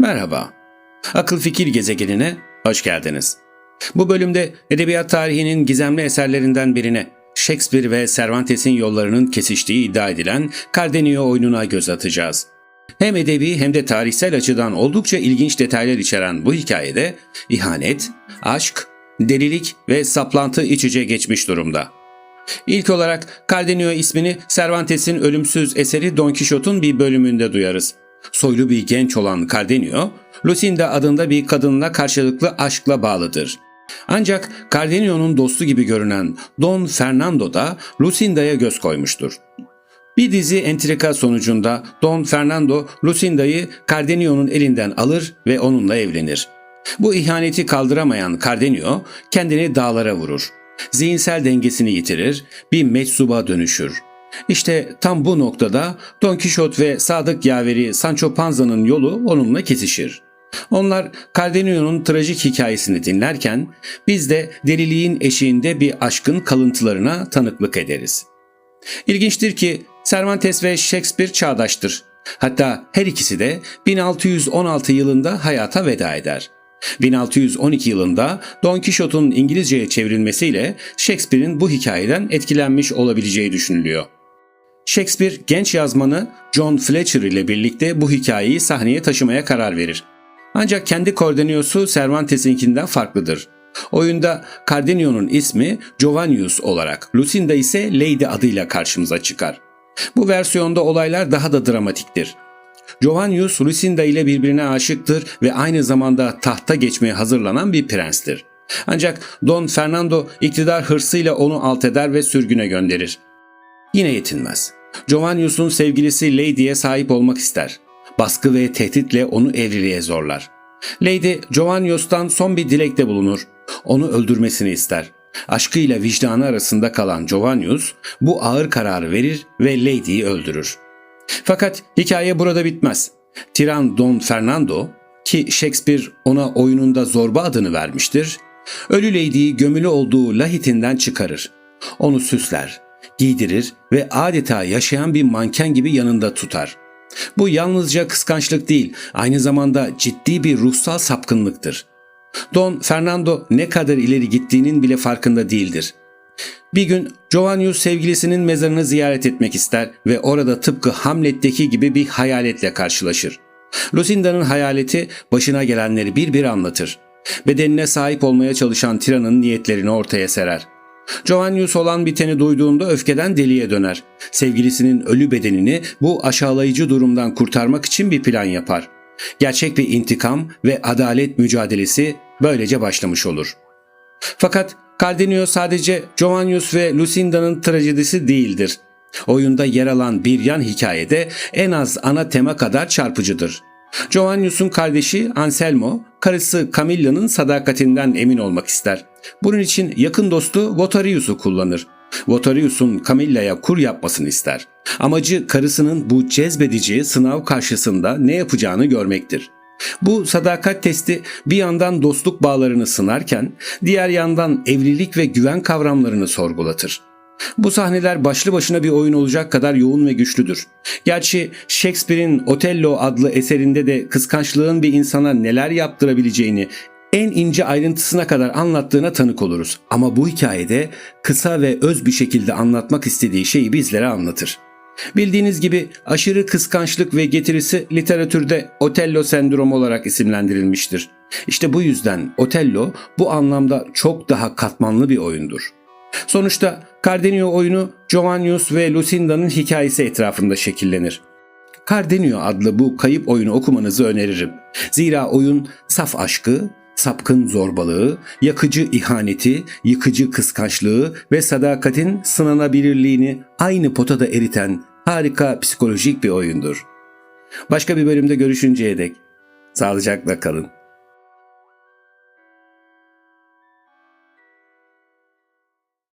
Merhaba. Akıl Fikir gezegenine hoş geldiniz. Bu bölümde edebiyat tarihinin gizemli eserlerinden birine Shakespeare ve Cervantes'in yollarının kesiştiği iddia edilen Cardenio oyununa göz atacağız. Hem edebi hem de tarihsel açıdan oldukça ilginç detaylar içeren bu hikayede ihanet, aşk, delilik ve saplantı iç içe geçmiş durumda. İlk olarak Cardenio ismini Cervantes'in ölümsüz eseri Don Quixote'un bir bölümünde duyarız. Soylu bir genç olan Cardenio, Lucinda adında bir kadınla karşılıklı aşkla bağlıdır. Ancak Cardenio'nun dostu gibi görünen Don Fernando da Lucinda'ya göz koymuştur. Bir dizi entrika sonucunda Don Fernando Lucinda'yı Cardenio'nun elinden alır ve onunla evlenir. Bu ihaneti kaldıramayan Cardenio kendini dağlara vurur. Zihinsel dengesini yitirir, bir meczuba dönüşür. İşte tam bu noktada Don Quixote ve sadık yaveri Sancho Panza'nın yolu onunla kesişir. Onlar Cardenio'nun trajik hikayesini dinlerken biz de deliliğin eşiğinde bir aşkın kalıntılarına tanıklık ederiz. İlginçtir ki Cervantes ve Shakespeare çağdaştır. Hatta her ikisi de 1616 yılında hayata veda eder. 1612 yılında Don Quixote'un İngilizceye çevrilmesiyle Shakespeare'in bu hikayeden etkilenmiş olabileceği düşünülüyor. Shakespeare genç yazmanı John Fletcher ile birlikte bu hikayeyi sahneye taşımaya karar verir. Ancak kendi Cordenio'su Cervantes'inkinden farklıdır. Oyunda Cardenio'nun ismi Jovanius olarak, Lucinda ise Lady adıyla karşımıza çıkar. Bu versiyonda olaylar daha da dramatiktir. Jovanius Lucinda ile birbirine aşıktır ve aynı zamanda tahta geçmeye hazırlanan bir prenstir. Ancak Don Fernando iktidar hırsıyla onu alt eder ve sürgüne gönderir. Yine yetinmez. Jovanius'un sevgilisi Lady'ye sahip olmak ister. Baskı ve tehditle onu evliliğe zorlar. Lady, Jovanius'tan son bir dilekte bulunur. Onu öldürmesini ister. Aşkıyla vicdanı arasında kalan Jovanius bu ağır kararı verir ve Lady'yi öldürür. Fakat hikaye burada bitmez. Tiran Don Fernando ki Shakespeare ona oyununda zorba adını vermiştir, ölü Lady'yi gömülü olduğu lahitinden çıkarır. Onu süsler, giydirir ve adeta yaşayan bir manken gibi yanında tutar. Bu yalnızca kıskançlık değil, aynı zamanda ciddi bir ruhsal sapkınlıktır. Don Fernando ne kadar ileri gittiğinin bile farkında değildir. Bir gün Jovanius sevgilisinin mezarını ziyaret etmek ister ve orada tıpkı Hamlet'teki gibi bir hayaletle karşılaşır. Lucinda'nın hayaleti başına gelenleri bir bir anlatır. Bedenine sahip olmaya çalışan tiranın niyetlerini ortaya serer. Jovanius olan biteni duyduğunda öfkeden deliye döner. Sevgilisinin ölü bedenini bu aşağılayıcı durumdan kurtarmak için bir plan yapar. Gerçek bir intikam ve adalet mücadelesi böylece başlamış olur. Fakat Cardenio sadece Jovanius ve Lucinda'nın trajedisi değildir. Oyunda yer alan bir yan hikayede en az ana tema kadar çarpıcıdır. Jovanius'un kardeşi Anselmo, karısı Camilla'nın sadakatinden emin olmak ister. Bunun için yakın dostu Votarius'u kullanır. Votarius'un Camilla'ya kur yapmasını ister. Amacı karısının bu cezbedici sınav karşısında ne yapacağını görmektir. Bu sadakat testi bir yandan dostluk bağlarını sınarken diğer yandan evlilik ve güven kavramlarını sorgulatır. Bu sahneler başlı başına bir oyun olacak kadar yoğun ve güçlüdür. Gerçi Shakespeare'in Otello adlı eserinde de kıskançlığın bir insana neler yaptırabileceğini en ince ayrıntısına kadar anlattığına tanık oluruz. Ama bu hikayede kısa ve öz bir şekilde anlatmak istediği şeyi bizlere anlatır. Bildiğiniz gibi aşırı kıskançlık ve getirisi literatürde Otello sendromu olarak isimlendirilmiştir. İşte bu yüzden Otello bu anlamda çok daha katmanlı bir oyundur. Sonuçta Cardenio oyunu Jovanius ve Lucinda'nın hikayesi etrafında şekillenir. Cardenio adlı bu kayıp oyunu okumanızı öneririm. Zira oyun saf aşkı, sapkın zorbalığı, yakıcı ihaneti, yıkıcı kıskançlığı ve sadakatin sınanabilirliğini aynı potada eriten harika psikolojik bir oyundur. Başka bir bölümde görüşünceye dek sağlıcakla kalın.